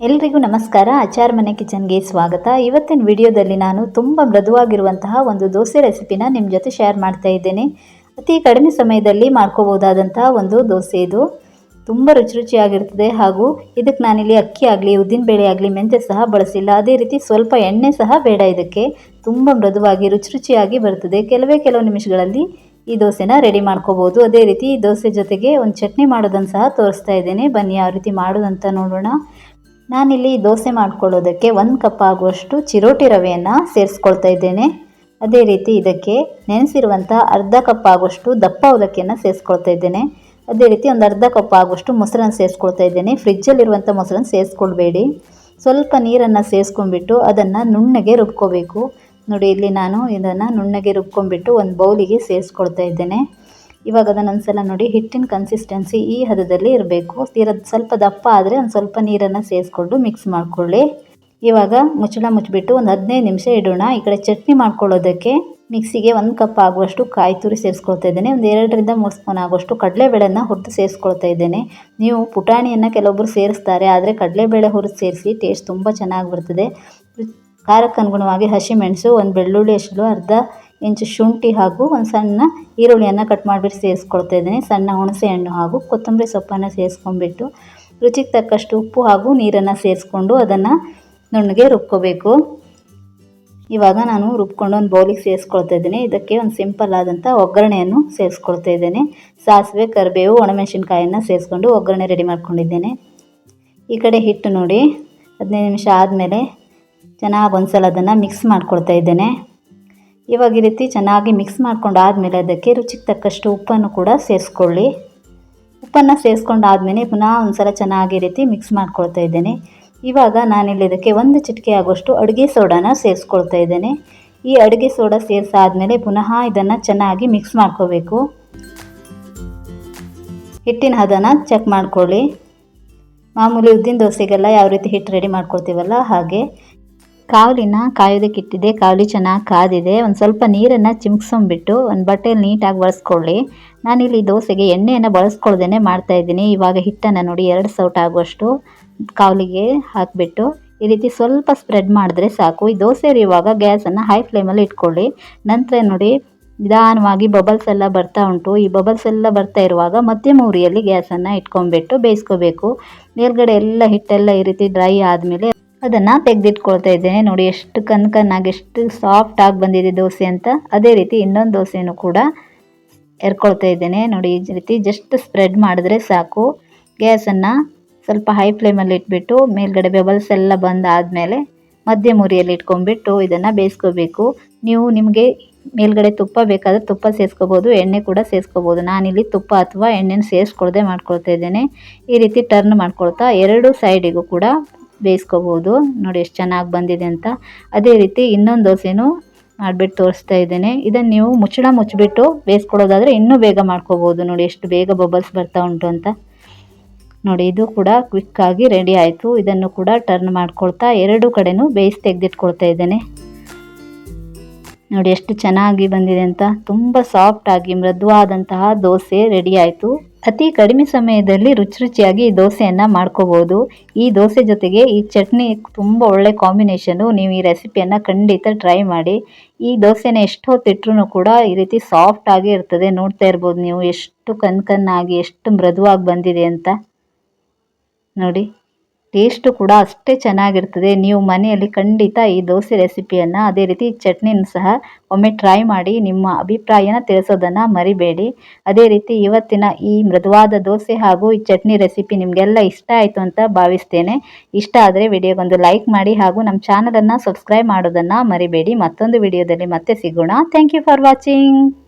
ಎಲ್ರಿಗೂ ನಮಸ್ಕಾರ. ಆಚಾರ ಮನೆ ಕಿಚನ್ಗೆ ಸ್ವಾಗತ. ಇವತ್ತಿನ ವಿಡಿಯೋದಲ್ಲಿ ನಾನು ತುಂಬ ಮೃದುವಾಗಿರುವಂತಹ ಒಂದು ದೋಸೆ ರೆಸಿಪಿನ ನಿಮ್ಮ ಜೊತೆ ಶೇರ್ ಮಾಡ್ತಾ ಇದ್ದೇನೆ. ಅತಿ ಕಡಿಮೆ ಸಮಯದಲ್ಲಿ ಮಾಡ್ಕೋಬೋದಾದಂತಹ ಒಂದು ದೋಸೆ ಇದು. ತುಂಬ ರುಚಿ ರುಚಿಯಾಗಿರ್ತದೆ ಹಾಗೂ ಇದಕ್ಕೆ ನಾನಿಲ್ಲಿ ಅಕ್ಕಿ ಆಗಲಿ ಉದ್ದಿನಬೇಳೆ ಆಗಲಿ, ಮೆಂತ್ಯ ಸಹ ಬಳಸಿಲ್ಲ. ಅದೇ ರೀತಿ ಸ್ವಲ್ಪ ಎಣ್ಣೆ ಸಹ ಬೇಡ ಇದಕ್ಕೆ. ತುಂಬ ಮೃದುವಾಗಿ, ರುಚಿ ರುಚಿಯಾಗಿ ಬರ್ತದೆ. ಕೆಲವೇ ಕೆಲವು ನಿಮಿಷಗಳಲ್ಲಿ ಈ ದೋಸೆನ ರೆಡಿ ಮಾಡ್ಕೋಬೋದು ಅದೇ ರೀತಿ ಈ ದೋಸೆ ಜೊತೆಗೆ ಒಂದು ಚಟ್ನಿ ಮಾಡೋದನ್ನು ಸಹ ತೋರಿಸ್ತಾ ಇದ್ದೇನೆ. ಬನ್ನಿ ಯಾವ ರೀತಿ ಮಾಡೋದಂತ ನೋಡೋಣ. ನಾನಿಲ್ಲಿ ದೋಸೆ ಮಾಡ್ಕೊಳ್ಳೋದಕ್ಕೆ ಒಂದು ಕಪ್ ಆಗುವಷ್ಟು ಚಿರೋಟಿ ರವೆಯನ್ನು ಸೇರಿಸ್ಕೊಳ್ತಾ ಇದ್ದೇನೆ. ಅದೇ ರೀತಿ ಇದಕ್ಕೆ ನೆನೆಸಿರುವಂಥ ಅರ್ಧ ಕಪ್ ಆಗುವಷ್ಟು ದಪ್ಪ ಅವಲಕ್ಕಿಯನ್ನು ಸೇರಿಸ್ಕೊಳ್ತಾ ಇದ್ದೇನೆ. ಅದೇ ರೀತಿ ಒಂದು ಅರ್ಧ ಕಪ್ ಆಗುವಷ್ಟು ಮೊಸರನ್ನು ಸೇರಿಸ್ಕೊಳ್ತಾ ಇದ್ದೇನೆ. ಫ್ರಿಜ್ಜಲ್ಲಿರುವಂಥ ಮೊಸರನ್ನು ಸೇರಿಸ್ಕೊಳ್ಬೇಡಿ. ಸ್ವಲ್ಪ ನೀರನ್ನು ಸೇರಿಸ್ಕೊಂಡ್ಬಿಟ್ಟು ಅದನ್ನು ನುಣ್ಣಗೆ ರುಬ್ಕೋಬೇಕು. ನೋಡಿ, ಇಲ್ಲಿ ನಾನು ಇದನ್ನು ನುಣ್ಣಗೆ ರುಬ್ಕೊಂಡ್ಬಿಟ್ಟು ಒಂದು ಬೌಲಿಗೆ ಸೇರಿಸ್ಕೊಳ್ತಾ ಇದ್ದೇನೆ. ಇವಾಗ ಅದನ್ನು ಒಂದ್ಸಲ ನೋಡಿ, ಹಿಟ್ಟಿನ ಕನ್ಸಿಸ್ಟೆನ್ಸಿ ಈ ಹದದಲ್ಲಿ ಇರಬೇಕು. ತೀರ ಸ್ವಲ್ಪ ದಪ್ಪ ಆದರೆ ಒಂದು ಸ್ವಲ್ಪ ನೀರನ್ನು ಸೇರಿಸ್ಕೊಂಡು ಮಿಕ್ಸ್ ಮಾಡಿಕೊಳ್ಳಿ. ಇವಾಗ ಮುಚ್ಚಳ ಮುಚ್ಚಿಬಿಟ್ಟು ಒಂದು ಹದಿನೈದು ನಿಮಿಷ ಇಡೋಣ. ಈ ಕಡೆ ಚಟ್ನಿ ಮಾಡ್ಕೊಳ್ಳೋದಕ್ಕೆ ಮಿಕ್ಸಿಗೆ ಒಂದು ಕಪ್ ಆಗುವಷ್ಟು ಕಾಯಿ ತುರಿ ಸೇರಿಸ್ಕೊಳ್ತಾ ಇದ್ದೇನೆ. ಒಂದು ಎರಡರಿಂದ ಮೂರು ಸ್ಪೂನ್ ಆಗುವಷ್ಟು ಕಡಲೆಬೇಳೆನ ಹುರಿದು ಸೇರಿಸ್ಕೊಳ್ತಾ ಇದ್ದೇನೆ. ನೀವು ಪುಟಾಣಿಯನ್ನು ಕೆಲವೊಬ್ಬರು ಸೇರಿಸ್ತಾರೆ, ಆದರೆ ಕಡಲೆಬೇಳೆ ಹುರಿದು ಸೇರಿಸಿ ಟೇಸ್ಟ್ ತುಂಬ ಚೆನ್ನಾಗಿ ಬರ್ತದೆ. ಖಾರಕ್ಕೆ ಅನುಗುಣವಾಗಿ ಹಸಿಮೆಣಸು, ಒಂದು ಬೆಳ್ಳುಳ್ಳಿ ಅಷ್ಟು ಅರ್ಧ ಇಂಚು ಶುಂಠಿ ಹಾಗೂ ಒಂದು ಸಣ್ಣ ಈರುಳ್ಳಿಯನ್ನು ಕಟ್ ಮಾಡಿಬಿಟ್ಟು ಸೇರಿಸ್ಕೊಳ್ತಾ ಇದ್ದೀನಿ. ಸಣ್ಣ ಹುಣಸೆ ಹಣ್ಣು ಹಾಗೂ ಕೊತ್ತಂಬರಿ ಸೊಪ್ಪನ್ನು ಸೇರಿಸ್ಕೊಂಡ್ಬಿಟ್ಟು ರುಚಿಗೆ ತಕ್ಕಷ್ಟು ಉಪ್ಪು ಹಾಗೂ ನೀರನ್ನು ಸೇರಿಸ್ಕೊಂಡು ಅದನ್ನು ನುಣ್ಣಗೆ ರುಬ್ಕೋಬೇಕು. ಇವಾಗ ನಾನು ರುಬ್ಕೊಂಡು ಒಂದು ಬೌಲಿಗೆ ಸೇರಿಸ್ಕೊಳ್ತಾ ಇದ್ದೀನಿ. ಇದಕ್ಕೆ ಒಂದು ಸಿಂಪಲ್ ಆದಂಥ ಒಗ್ಗರಣೆಯನ್ನು ಸೇರಿಸ್ಕೊಳ್ತಾ ಇದ್ದೇನೆ. ಸಾಸಿವೆ, ಕರಿಬೇವು, ಒಣಮೆಣಸಿನ್ಕಾಯನ್ನು ಸೇರಿಸ್ಕೊಂಡು ಒಗ್ಗರಣೆ ರೆಡಿ ಮಾಡ್ಕೊಂಡಿದ್ದೇನೆ. ಈ ಕಡೆ ಹಿಟ್ಟು ನೋಡಿ. ಹದಿನೈದು ನಿಮಿಷ ಆದಮೇಲೆ ಚೆನ್ನಾಗಿ ಒಂದ್ಸಲ ಅದನ್ನು ಮಿಕ್ಸ್ ಮಾಡ್ಕೊಳ್ತಾ ಇದ್ದೇನೆ. ಇವಾಗ ಈ ರೀತಿ ಚೆನ್ನಾಗಿ ಮಿಕ್ಸ್ ಮಾಡ್ಕೊಂಡು ಆದಮೇಲೆ ಅದಕ್ಕೆ ರುಚಿಗೆ ತಕ್ಕಷ್ಟು ಉಪ್ಪನ್ನು ಕೂಡ ಸೇರಿಸ್ಕೊಳ್ಳಿ. ಉಪ್ಪನ್ನು ಸೇರಿಸ್ಕೊಂಡಾದ್ಮೇಲೆ ಪುನಃ ಒಂದು ಸಲ ಚೆನ್ನಾಗಿ ರೀತಿ ಮಿಕ್ಸ್ ಮಾಡ್ಕೊಳ್ತಾ ಇದ್ದೇನೆ. ಇವಾಗ ನಾನಿಲ್ಲಿ ಇದಕ್ಕೆ ಒಂದು ಚಿಟಿಕೆ ಆಗೋಷ್ಟು ಅಡುಗೆ ಸೋಡಾನ ಸೇರಿಸ್ಕೊಳ್ತಾ ಇದ್ದೇನೆ. ಈ ಅಡುಗೆ ಸೋಡಾ ಸೇರಿಸಾದ್ಮೇಲೆ ಪುನಃ ಇದನ್ನು ಚೆನ್ನಾಗಿ ಮಿಕ್ಸ್ ಮಾಡ್ಕೋಬೇಕು. ಹಿಟ್ಟಿನ ಹದನ ಚೆಕ್ ಮಾಡ್ಕೊಳ್ಳಿ. ಮಾಮೂಲಿ ಉದ್ದಿನ ದೋಸೆಗೆಲ್ಲ ಯಾವ ರೀತಿ ಹಿಟ್ಟು ರೆಡಿ ಮಾಡ್ಕೊಳ್ತೀವಲ್ಲ ಹಾಗೆ. ಕಾವಲಿನ ಕಾಯೋದಕ್ಕಿಟ್ಟಿದೆ, ಕಾವಲಿ ಚೆನ್ನಾಗಿ ಕಾದಿದೆ. ಒಂದು ಸ್ವಲ್ಪ ನೀರನ್ನು ಚಿಮ್ಸ್ಕೊಂಬಿಟ್ಟು ಒಂದು ಬಟ್ಟೆಯಲ್ಲಿ ನೀಟಾಗಿ ಬಳಸ್ಕೊಳ್ಳಿ. ನಾನಿಲ್ಲಿ ದೋಸೆಗೆ ಎಣ್ಣೆಯನ್ನು ಬಳಸ್ಕೊಳ್ದೇ ಮಾಡ್ತಾ ಇದ್ದೀನಿ. ಇವಾಗ ಹಿಟ್ಟನ್ನು ನೋಡಿ ಎರಡು ಸೌಟ್ ಆಗುವಷ್ಟು ಕಾವಲಿಗೆ ಹಾಕಿಬಿಟ್ಟು ಈ ರೀತಿ ಸ್ವಲ್ಪ ಸ್ಪ್ರೆಡ್ ಮಾಡಿದ್ರೆ ಸಾಕು. ಈ ದೋಸೆ ಇರುವಾಗ ಗ್ಯಾಸನ್ನು ಹೈ ಫ್ಲೇಮಲ್ಲಿ ಇಟ್ಕೊಳ್ಳಿ. ನಂತರ ನೋಡಿ ನಿಧಾನವಾಗಿ ಬಬಲ್ಸ್ ಎಲ್ಲ ಬರ್ತಾ ಉಂಟು. ಈ ಬಬಲ್ಸ್ ಎಲ್ಲ ಬರ್ತಾ ಇರುವಾಗ ಮಧ್ಯಮ ಉರಿಯಲ್ಲಿ ಗ್ಯಾಸನ್ನು ಇಟ್ಕೊಂಡ್ಬಿಟ್ಟು ಬೇಯಿಸ್ಕೋಬೇಕು. ಮೇಲ್ಗಡೆ ಎಲ್ಲ ಹಿಟ್ಟೆಲ್ಲ ಈ ರೀತಿ ಡ್ರೈ ಆದಮೇಲೆ ಅದನ್ನು ತೆಗೆದಿಟ್ಕೊಳ್ತಾ ಇದ್ದೇನೆ. ನೋಡಿ, ಎಷ್ಟು ಕನ್ ಕನ್ನಾಗಿ ಎಷ್ಟು ಆಗಿ ಬಂದಿದೆ ದೋಸೆ ಅಂತ. ಅದೇ ರೀತಿ ಇನ್ನೊಂದು ದೋಸೆನೂ ಕೂಡ ಎರ್ಕೊಳ್ತಾ ಇದ್ದೇನೆ. ನೋಡಿ, ಈ ರೀತಿ ಜಸ್ಟ್ ಸ್ಪ್ರೆಡ್ ಮಾಡಿದ್ರೆ ಸಾಕು. ಗ್ಯಾಸನ್ನು ಸ್ವಲ್ಪ ಹೈ ಫ್ಲೇಮಲ್ಲಿ ಇಟ್ಬಿಟ್ಟು, ಮೇಲ್ಗಡೆ ಬೆಬಲ್ಸ್ ಎಲ್ಲ ಬಂದಾದಮೇಲೆ ಮಧ್ಯ ಮುರಿಯಲ್ಲಿ ಇಟ್ಕೊಂಡ್ಬಿಟ್ಟು ಇದನ್ನು ಬೇಯಿಸ್ಕೋಬೇಕು. ನೀವು ನಿಮಗೆ ಮೇಲ್ಗಡೆ ತುಪ್ಪ ಬೇಕಾದರೆ ತುಪ್ಪ ಸೇರಿಸ್ಕೋಬೋದು ಎಣ್ಣೆ ಕೂಡ ಸೇರಿಸ್ಕೋಬೋದು ನಾನಿಲ್ಲಿ ತುಪ್ಪ ಅಥವಾ ಎಣ್ಣೆನ ಸೇರಿಸ್ಕೊಳ್ದೆ ಮಾಡ್ಕೊಳ್ತಾ ಇದ್ದೇನೆ. ಈ ರೀತಿ ಟರ್ನ್ ಮಾಡ್ಕೊಳ್ತಾ ಎರಡು ಸೈಡಿಗೂ ಕೂಡ ಬೇಯಿಸ್ಕೋಬೋದು. ನೋಡಿ ಎಷ್ಟು ಚೆನ್ನಾಗಿ ಬಂದಿದೆ ಅಂತ. ಅದೇ ರೀತಿ ಇನ್ನೊಂದು ದೋಸೆನೂ ಮಾಡಿಬಿಟ್ಟು ತೋರಿಸ್ತಾ ಇದ್ದೇನೆ. ಇದನ್ನು ನೀವು ಮುಚ್ಚಳ ಮುಚ್ಚಿಬಿಟ್ಟು ಬೇಯಿಸ್ಕೊಳ್ಳೋದಾದರೆ ಇನ್ನೂ ಬೇಗ ಮಾಡ್ಕೋಬೋದು. ನೋಡಿ ಎಷ್ಟು ಬೇಗ ಬಬಲ್ಸ್ ಬರ್ತಾ ಉಂಟು ಅಂತ. ನೋಡಿ, ಇದು ಕೂಡ ಕ್ವಿಕ್ಕಾಗಿ ರೆಡಿ ಆಯಿತು. ಇದನ್ನು ಕೂಡ ಟರ್ನ್ ಮಾಡ್ಕೊಳ್ತಾ ಎರಡು ಕಡೆನೂ ಬೇಯಿಸಿ ತೆಗೆದಿಟ್ಕೊಳ್ತಾ ಇದ್ದೇನೆ. ನೋಡಿ ಎಷ್ಟು ಚೆನ್ನಾಗಿ ಬಂದಿದೆ ಅಂತ. ತುಂಬ ಸಾಫ್ಟಾಗಿ ಮೃದುವಾದಂತಹ ದೋಸೆ ರೆಡಿ ಆಯಿತು. ಅತಿ ಕಡಿಮೆ ಸಮಯದಲ್ಲಿ ರುಚಿ ರುಚಿಯಾಗಿ ಈ ದೋಸೆಯನ್ನು ಮಾಡ್ಕೋಬೋದು. ಈ ದೋಸೆ ಜೊತೆಗೆ ಈ ಚಟ್ನಿ ತುಂಬ ಒಳ್ಳೆ ಕಾಂಬಿನೇಷನು ನೀವು ಈ ರೆಸಿಪಿಯನ್ನು ಖಂಡಿತ ಟ್ರೈ ಮಾಡಿ. ಈ ದೋಸೆನ ಎಷ್ಟು ಹೊತ್ತಿಟ್ರು ಕೂಡ ಈ ರೀತಿ ಸಾಫ್ಟ್ ಆಗಿ ಇರ್ತದೆ. ನೋಡ್ತಾ ಇರ್ಬೋದು ನೀವು ಎಷ್ಟು ಕನ್ ಕನ್ನಾಗಿ ಎಷ್ಟು ಮೃದುವಾಗಿ ಬಂದಿದೆ ಅಂತ. ನೋಡಿ. ಟೇಸ್ಟು ಕೂಡ ಅಷ್ಟೇ ಚೆನ್ನಾಗಿರ್ತದೆ. ನೀವು ಮನೆಯಲ್ಲಿ ಖಂಡಿತ ಈ ದೋಸೆ ರೆಸಿಪಿಯನ್ನು ಅದೇ ರೀತಿ ಚಟ್ನಿನ ಸಹ ಒಮ್ಮೆ ಟ್ರೈ ಮಾಡಿ ನಿಮ್ಮ ಅಭಿಪ್ರಾಯನ ತಿಳಿಸೋದನ್ನು ಮರಿಬೇಡಿ. ಅದೇ ರೀತಿ ಇವತ್ತಿನ ಈ ಮೃದುವಾದ ದೋಸೆ ಹಾಗೂ ಈ ಚಟ್ನಿ ರೆಸಿಪಿ ನಿಮಗೆಲ್ಲ ಇಷ್ಟ ಆಯಿತು ಅಂತ ಭಾವಿಸ್ತೇನೆ. ಇಷ್ಟ ಆದರೆ ವಿಡಿಯೋಗೊಂದು ಲೈಕ್ ಮಾಡಿ ಹಾಗೂ ನಮ್ಮ ಚಾನಲನ್ನು ಸಬ್ಸ್ಕ್ರೈಬ್ ಮಾಡೋದನ್ನು ಮರಿಬೇಡಿ. ಮತ್ತೊಂದು ವಿಡಿಯೋದಲ್ಲಿ ಮತ್ತೆ ಸಿಗೋಣ. Thank you for watching